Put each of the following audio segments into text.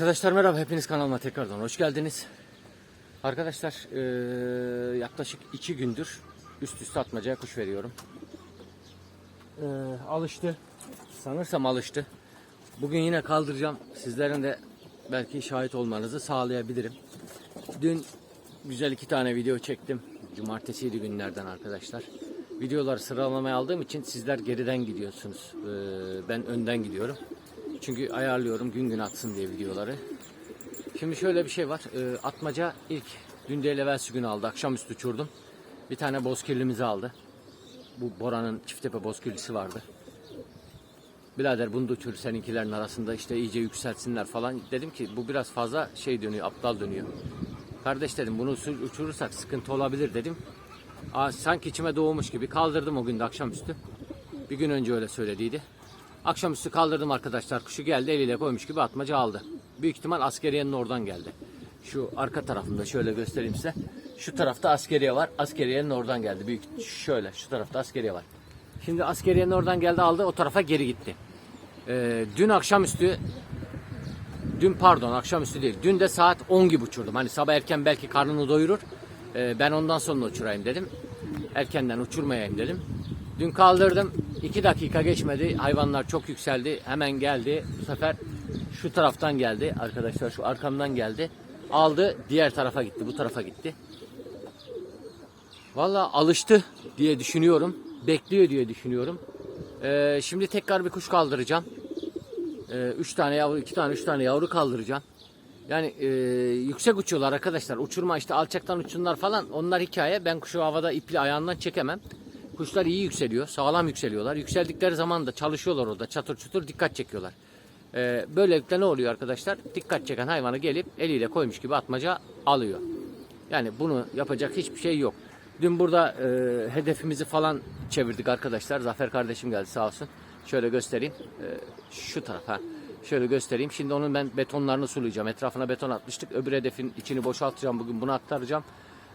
Arkadaşlar merhaba hepiniz kanalıma tekrardan hoş geldiniz. Arkadaşlar eee, yaklaşık iki gündür üst üste atmacaya kuş veriyorum. Eee, alıştı. Sanırsam alıştı. Bugün yine kaldıracağım. Sizlerin de belki şahit olmanızı sağlayabilirim. Dün güzel iki tane video çektim. Cumartesiydi günlerden arkadaşlar. Videoları sıralamaya aldığım için sizler geriden gidiyorsunuz. Eee, ben önden gidiyorum. Çünkü ayarlıyorum gün gün atsın diye videoları. Şimdi şöyle bir şey var. Ee, atmaca ilk dün değil evvelsi gün aldı. Akşamüstü uçurdum. Bir tane bozkirlimizi aldı. Bu Bora'nın çiftepe bozkirlisi vardı. Birader bunu da uçur seninkilerin arasında işte iyice yükseltsinler falan. Dedim ki bu biraz fazla şey dönüyor, aptal dönüyor. Kardeş dedim bunu uçur- uçurursak sıkıntı olabilir dedim. Aa, sanki içime doğmuş gibi kaldırdım o gün de akşamüstü. Bir gün önce öyle söylediydi. Akşamüstü kaldırdım arkadaşlar. Kuşu geldi eliyle koymuş gibi atmaca aldı. Büyük ihtimal askeriyenin oradan geldi. Şu arka tarafında şöyle göstereyim size. Şu tarafta askeriye var. Askeriyenin oradan geldi. Büyük şöyle şu tarafta askeriye var. Şimdi askeriyenin oradan geldi aldı o tarafa geri gitti. Ee, dün akşamüstü Dün pardon akşamüstü değil. Dün de saat 10 gibi uçurdum. Hani sabah erken belki karnını doyurur. Ee, ben ondan sonra uçurayım dedim. Erkenden uçurmayayım dedim. Dün kaldırdım. 2 dakika geçmedi. Hayvanlar çok yükseldi. Hemen geldi. Bu sefer şu taraftan geldi. Arkadaşlar şu arkamdan geldi. Aldı. Diğer tarafa gitti. Bu tarafa gitti. Valla alıştı diye düşünüyorum. Bekliyor diye düşünüyorum. Ee, şimdi tekrar bir kuş kaldıracağım. Ee, üç tane yavru, iki tane, üç tane yavru kaldıracağım. Yani e, yüksek uçuyorlar arkadaşlar. Uçurma işte alçaktan uçsunlar falan. Onlar hikaye. Ben kuşu havada iple ayağından çekemem. Kuşlar iyi yükseliyor. Sağlam yükseliyorlar. Yükseldikleri zaman da çalışıyorlar orada. Çatır çutur dikkat çekiyorlar. Ee, böylelikle ne oluyor arkadaşlar? Dikkat çeken hayvanı gelip eliyle koymuş gibi atmaca alıyor. Yani bunu yapacak hiçbir şey yok. Dün burada e, hedefimizi falan çevirdik arkadaşlar. Zafer kardeşim geldi sağ olsun. Şöyle göstereyim. E, şu tarafa. Şöyle göstereyim. Şimdi onun ben betonlarını sulayacağım. Etrafına beton atmıştık. Öbür hedefin içini boşaltacağım. Bugün bunu aktaracağım.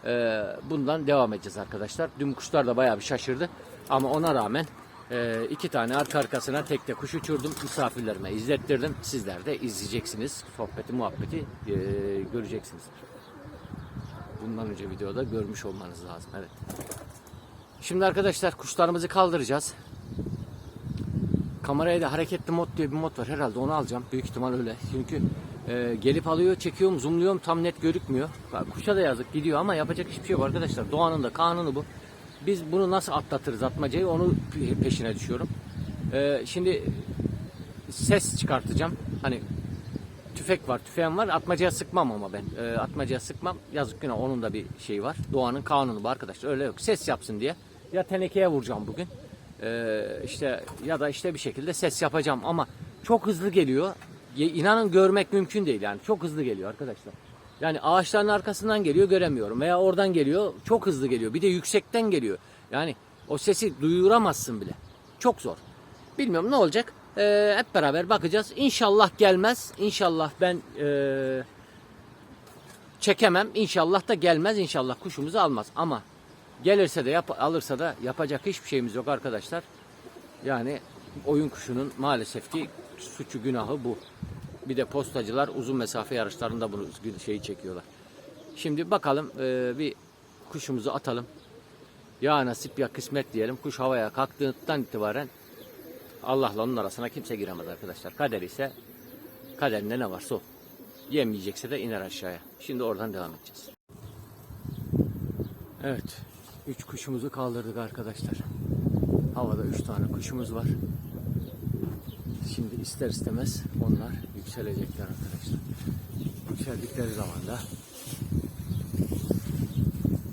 E, bundan devam edeceğiz arkadaşlar. Dün kuşlar da bayağı bir şaşırdı. Ama ona rağmen e, iki tane arka arkasına tek de kuş uçurdum. Misafirlerime izlettirdim. Sizler de izleyeceksiniz. Sohbeti, muhabbeti e, göreceksiniz. Bundan önce videoda görmüş olmanız lazım. Evet. Şimdi arkadaşlar kuşlarımızı kaldıracağız. Kameraya da hareketli mod diye bir mod var. Herhalde onu alacağım. Büyük ihtimal öyle. Çünkü e, gelip alıyor, çekiyorum, zoomluyorum tam net görükmüyor. Kuşa da yazık gidiyor ama yapacak hiçbir şey yok arkadaşlar. Doğanın da kanunu bu. Biz bunu nasıl atlatırız atmacayı onu pe- peşine düşüyorum. E, şimdi ses çıkartacağım. Hani tüfek var, tüfeğim var. Atmacaya sıkmam ama ben. E, atmacaya sıkmam. Yazık günah onun da bir şeyi var. Doğanın kanunu bu arkadaşlar. Öyle yok. Ses yapsın diye. Ya tenekeye vuracağım bugün. E, işte ya da işte bir şekilde ses yapacağım ama çok hızlı geliyor. İnanın görmek mümkün değil yani. Çok hızlı geliyor arkadaşlar. Yani ağaçların arkasından geliyor göremiyorum veya oradan geliyor çok hızlı geliyor. Bir de yüksekten geliyor. Yani o sesi duyuramazsın bile. Çok zor. Bilmiyorum ne olacak. Ee, hep beraber bakacağız. İnşallah gelmez. İnşallah ben ee, çekemem. İnşallah da gelmez. İnşallah kuşumuzu almaz. Ama gelirse de yap, alırsa da yapacak hiçbir şeyimiz yok arkadaşlar. Yani oyun kuşunun maalesef ki suçu günahı bu. Bir de postacılar uzun mesafe yarışlarında bunu şeyi çekiyorlar. Şimdi bakalım ee, bir kuşumuzu atalım. Ya nasip ya kısmet diyelim. Kuş havaya kalktığından itibaren Allah'la onun arasına kimse giremez arkadaşlar. Kader ise kaderinde ne varsa o. Yemeyecekse de iner aşağıya. Şimdi oradan devam edeceğiz. Evet. Üç kuşumuzu kaldırdık arkadaşlar. Havada üç tane kuşumuz var. Şimdi ister istemez onlar yükselecekler arkadaşlar. Yükseldikleri zaman da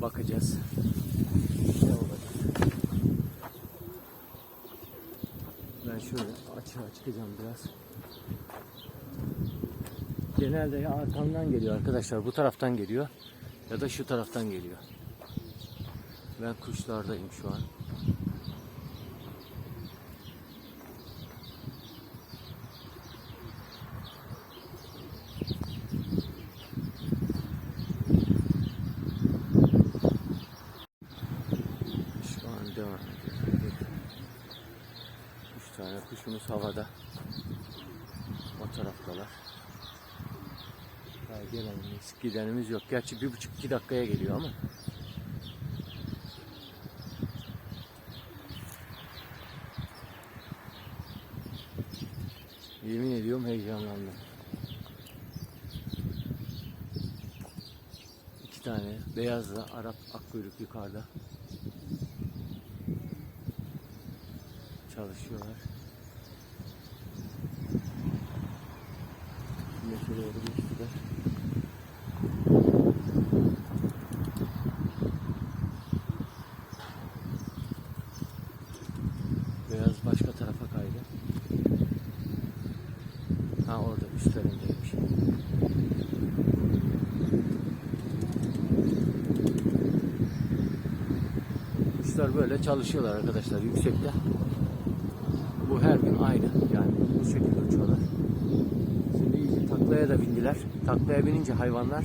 bakacağız. Ne olacak? Ben şöyle açığa çıkacağım biraz. Genelde ya arkamdan geliyor arkadaşlar. Bu taraftan geliyor. Ya da şu taraftan geliyor. Ben kuşlardayım şu an. Şu an devam ediyor. Üç tane kuşumuz havada. O taraftalar. Daha gelenimiz, gidenimiz yok. Gerçi bir buçuk iki dakikaya geliyor ama. Yemin ediyorum heyecanlandım. İki tane beyazla Arap akkuyruk yukarıda. Çalışıyorlar. Güneşe doğru geçtiler. Beyaz başka tarafa kaydı. Ha orada üstlerindeymiş. Böyle çalışıyorlar arkadaşlar yüksekte. Bu her gün aynı yani bu şekilde uçuyorlar. Şimdi iyice taklaya da bindiler. Taklaya binince hayvanlar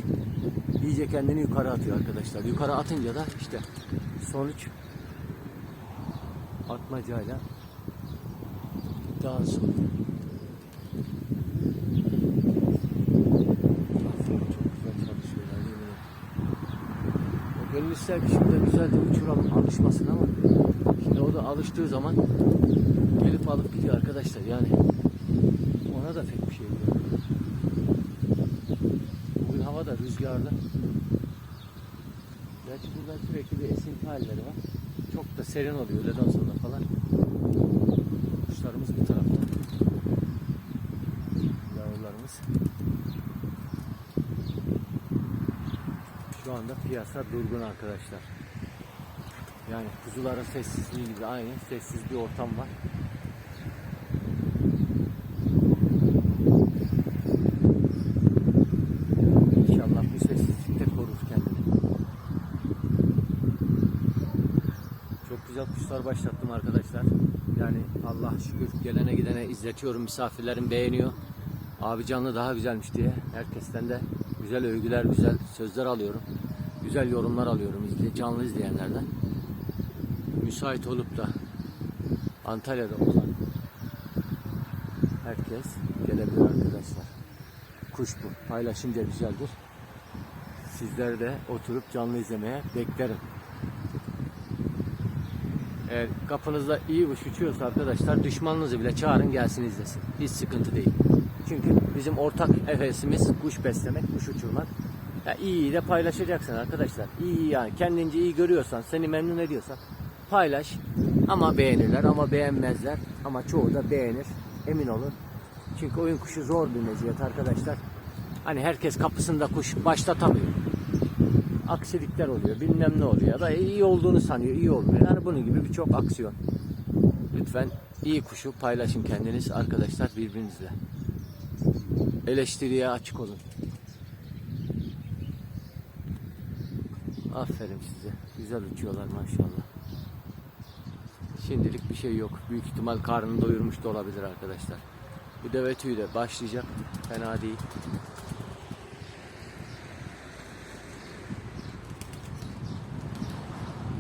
iyice kendini yukarı atıyor arkadaşlar. Yukarı atınca da işte sonuç atmacayla daha zor. Aferin, Çok güzel çalışıyorlar yemin ederim. O gönül ister ki şimdi güzel de uçuralım alışmasın ama şimdi o da alıştığı zaman gelip alıp gidiyor arkadaşlar yani ona da pek bir şey yok. Bugün hava da rüzgarlı. Gerçi buradan sürekli bir esinti halleri var. Çok da serin oluyor öğleden sonra falan. Kuşlarımız bu tarafta. Yavrularımız. Şu anda piyasa durgun arkadaşlar. Yani kuzuların sessizliği gibi aynı sessiz bir ortam var. İnşallah bu sessizlikte korur. Çok güzel kuşlar başlattım arkadaşlar. Yani Allah şükür gelene gidene izletiyorum. Misafirlerim beğeniyor. Abi canlı daha güzelmiş diye. Herkesten de güzel övgüler, güzel sözler alıyorum. Güzel yorumlar alıyorum izle, canlı izleyenlerden. Müsait olup da Antalya'da olan herkes gelebilir arkadaşlar. Kuş bu. Paylaşınca güzeldir. Sizleri de oturup canlı izlemeye beklerim. Eğer kapınızda iyi kuş uçuyorsa arkadaşlar düşmanınızı bile çağırın gelsin izlesin. Hiç sıkıntı değil. Çünkü bizim ortak hevesimiz kuş beslemek, kuş uçurmak. Ya iyi de paylaşacaksın arkadaşlar. İyi yani kendince iyi görüyorsan, seni memnun ediyorsan paylaş. Ama beğenirler ama beğenmezler. Ama çoğu da beğenir. Emin olun. Çünkü oyun kuşu zor bir meziyet arkadaşlar. Hani herkes kapısında kuş başlatamıyor. Aksilikler oluyor, bilmem ne oluyor ya da iyi olduğunu sanıyor, iyi olmuyor. Yani bunun gibi birçok aksiyon. Lütfen iyi kuşu paylaşın kendiniz arkadaşlar birbirinizle. Eleştiriye açık olun. Aferin size. Güzel uçuyorlar maşallah. Şimdilik bir şey yok. Büyük ihtimal karnını doyurmuş da olabilir arkadaşlar. Bu deve tüyü de başlayacak. Fena değil.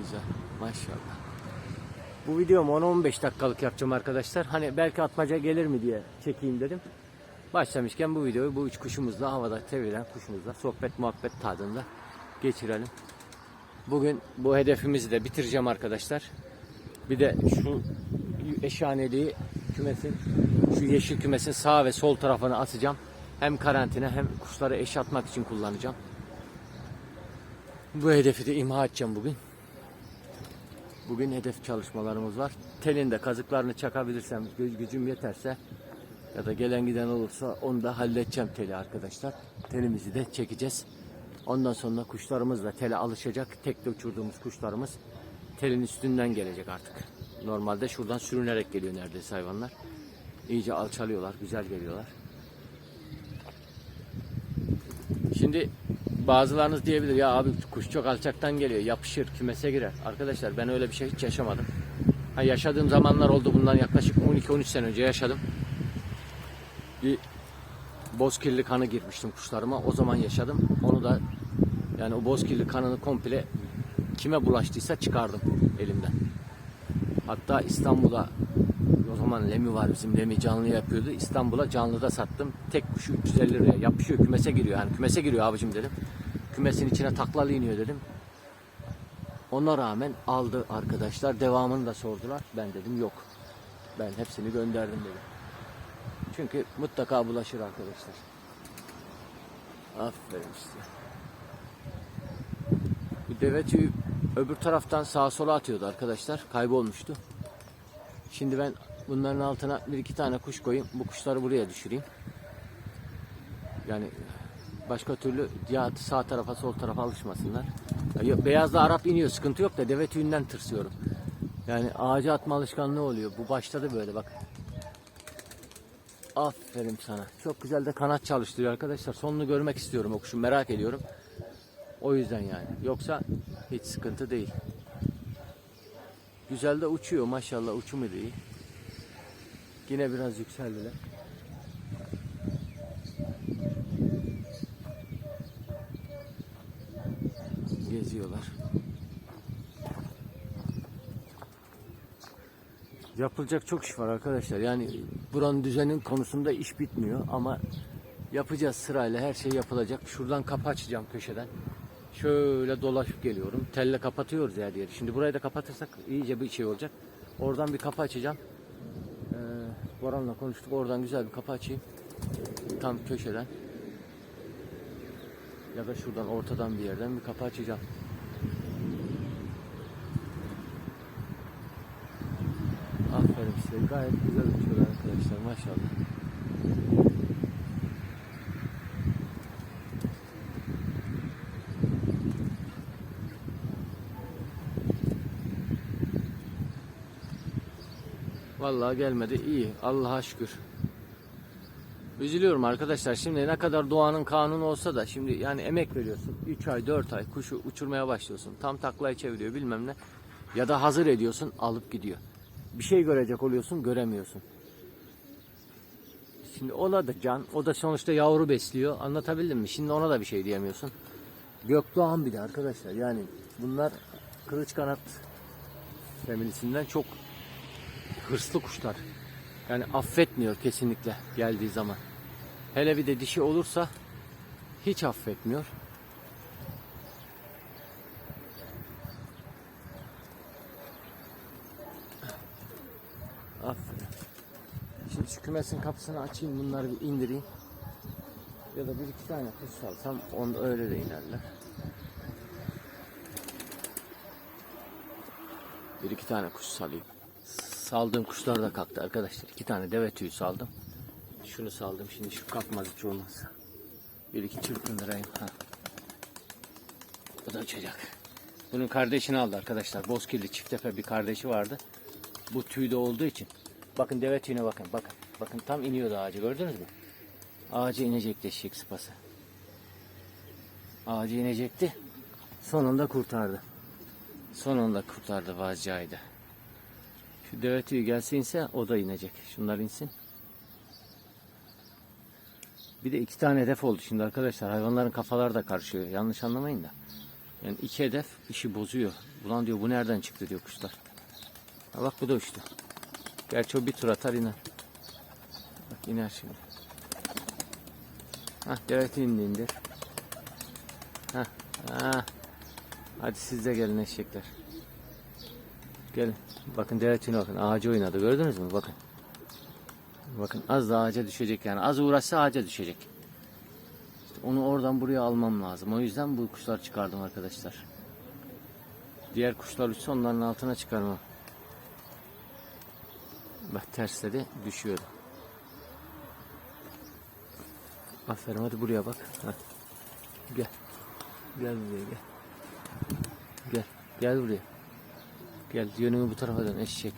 Güzel. Maşallah. Bu videomu 10-15 dakikalık yapacağım arkadaşlar. Hani belki atmaca gelir mi diye çekeyim dedim. Başlamışken bu videoyu bu üç kuşumuzla havada sevilen kuşumuzla sohbet muhabbet tadında geçirelim. Bugün bu hedefimizi de bitireceğim arkadaşlar. Bir de şu eşhaneliği kümesin, şu yeşil kümesin sağ ve sol tarafını atacağım. Hem karantina hem kuşları eş atmak için kullanacağım. Bu hedefi de imha edeceğim bugün. Bugün hedef çalışmalarımız var. Telinde kazıklarını çakabilirsem, gü- gücüm yeterse ya da gelen giden olursa onu da halledeceğim teli arkadaşlar. Telimizi de çekeceğiz. Ondan sonra kuşlarımız da tele alışacak. Tekle uçurduğumuz kuşlarımız telin üstünden gelecek artık. Normalde şuradan sürünerek geliyor neredeyse hayvanlar. İyice alçalıyorlar, güzel geliyorlar. Şimdi bazılarınız diyebilir ya abi kuş çok alçaktan geliyor, yapışır, kümese girer. Arkadaşlar ben öyle bir şey hiç yaşamadım. Ha, yaşadığım zamanlar oldu bundan yaklaşık 12-13 sene önce yaşadım. Bir bozkirli kanı girmiştim kuşlarıma. O zaman yaşadım. Onu da yani o bozkirli kanını komple kime bulaştıysa çıkardım elimden. Hatta İstanbul'a O zaman Lemi var bizim Lemi canlı yapıyordu. İstanbul'a canlıda sattım. Tek kuşu 350 liraya. Yapışıyor kümese giriyor. Yani kümese giriyor abicim dedim. Kümesin içine taklalı iniyor dedim. Ona rağmen aldı arkadaşlar. Devamını da sordular. Ben dedim yok. Ben hepsini gönderdim dedim. Çünkü mutlaka bulaşır arkadaşlar. Aferin size. Tüyü öbür taraftan sağa sola atıyordu arkadaşlar. Kaybolmuştu. Şimdi ben bunların altına bir iki tane kuş koyayım. Bu kuşları buraya düşüreyim. Yani başka türlü ya sağ tarafa sol tarafa alışmasınlar. Ya Beyazda Arap iniyor sıkıntı yok da deve tüyünden tırsıyorum. Yani ağaca atma alışkanlığı oluyor. Bu başladı böyle bak. Aferin sana. Çok güzel de kanat çalıştırıyor arkadaşlar. Sonunu görmek istiyorum o kuşun merak ediyorum. O yüzden yani. Yoksa hiç sıkıntı değil. Güzel de uçuyor maşallah uçumu da iyi. Yine biraz yükseldiler. Geziyorlar. Yapılacak çok iş var arkadaşlar. Yani buranın düzenin konusunda iş bitmiyor ama yapacağız sırayla her şey yapılacak. Şuradan kapı açacağım köşeden. Şöyle dolaşıp geliyorum. Telle kapatıyoruz her yeri. Şimdi burayı da kapatırsak iyice bir şey olacak. Oradan bir kapı açacağım. Ee, Boran'la konuştuk. Oradan güzel bir kapı açayım. Tam köşeden. Ya da şuradan ortadan bir yerden bir kapı açacağım. Aferin size. Gayet güzel uçuyorlar arkadaşlar. Maşallah. Vallahi gelmedi. İyi. Allah'a şükür. Üzülüyorum arkadaşlar. Şimdi ne kadar doğanın kanunu olsa da şimdi yani emek veriyorsun. 3 ay 4 ay kuşu uçurmaya başlıyorsun. Tam taklaya çeviriyor bilmem ne. Ya da hazır ediyorsun alıp gidiyor. Bir şey görecek oluyorsun göremiyorsun. Şimdi ona da can. O da sonuçta yavru besliyor. Anlatabildim mi? Şimdi ona da bir şey diyemiyorsun. Gökdoğan bir de arkadaşlar. Yani bunlar kılıç kanat familisinden çok hırslı kuşlar. Yani affetmiyor kesinlikle geldiği zaman. Hele bir de dişi olursa hiç affetmiyor. Aferin. Şimdi şu kümesin kapısını açayım bunları bir indireyim. Ya da bir iki tane kuş salsam onda öyle de inerler. Bir iki tane kuş salayım. Saldığım kuşlar da kalktı arkadaşlar. İki tane deve tüyü saldım. Şunu saldım. Şimdi şu kalkmaz hiç olmazsa. Bir iki çırpındırayım. Ha. Bu da uçacak. Bunun kardeşini aldı arkadaşlar. Bozkirli çiftepe bir kardeşi vardı. Bu tüyde olduğu için. Bakın deve tüyüne bakın. Bakın. Bakın tam iniyordu ağacı gördünüz mü? Ağaca inecekti eşek sıpası. Ağaca inecekti. Sonunda kurtardı. Sonunda kurtardı vazcaydı. Şu deve tüyü gelse inse o da inecek. Şunlar insin. Bir de iki tane hedef oldu şimdi arkadaşlar. Hayvanların kafaları da karışıyor. Yanlış anlamayın da. Yani iki hedef işi bozuyor. Ulan diyor bu nereden çıktı diyor kuşlar. Ha bak bu da uçtu. Gerçi o bir tur atar iner. Bak iner şimdi. Hah deve tüyünü de indir. Hah. Hah. Hadi siz de gelin eşekler. Gelin. Bakın deve tüyüne bakın. Ağaca oynadı. Gördünüz mü? Bakın. Bakın az da ağaca düşecek yani. Az uğraşsa ağaca düşecek. İşte onu oradan buraya almam lazım. O yüzden bu kuşlar çıkardım arkadaşlar. Diğer kuşlar uçsa onların altına çıkarmam. Bak tersledi düşüyordu. Aferin hadi buraya bak. Heh. Gel. Gel buraya gel. Gel. Gel buraya. Gel yönümü bu tarafa dön eşek.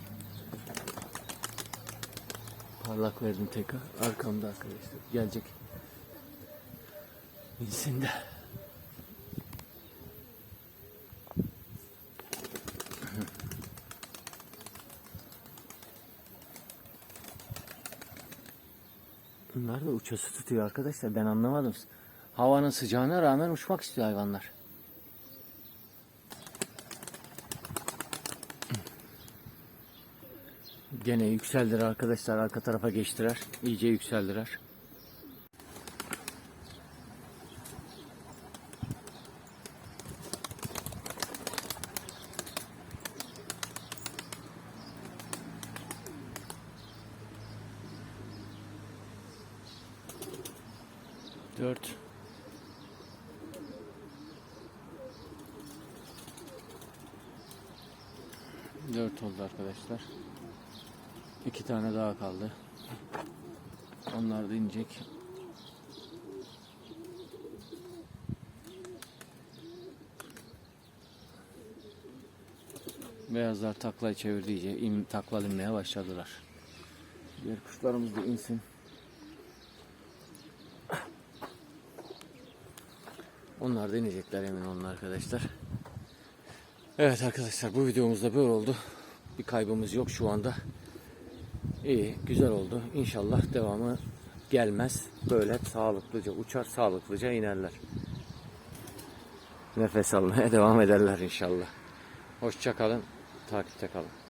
Parlak verdim tekrar. Arkamda arkadaşlar. Gelecek. İnsin de. Bunlar da uçası tutuyor arkadaşlar. Ben anlamadım. Havanın sıcağına rağmen uçmak istiyor hayvanlar. Gene yükseldiler arkadaşlar. Arka tarafa geçtiler. İyice yükseldiler. Dört. Dört oldu arkadaşlar. İki tane daha kaldı. Onlar da inecek. Beyazlar taklayı çevirdi iyice. İn, takla inmeye başladılar. Diğer kuşlarımız da insin. Onlar da inecekler emin olun arkadaşlar. Evet arkadaşlar bu videomuzda böyle oldu. Bir kaybımız yok şu anda. İyi, güzel oldu. İnşallah devamı gelmez. Böyle sağlıklıca uçar, sağlıklıca inerler. Nefes almaya devam ederler inşallah. Hoşça kalın, takipte kalın.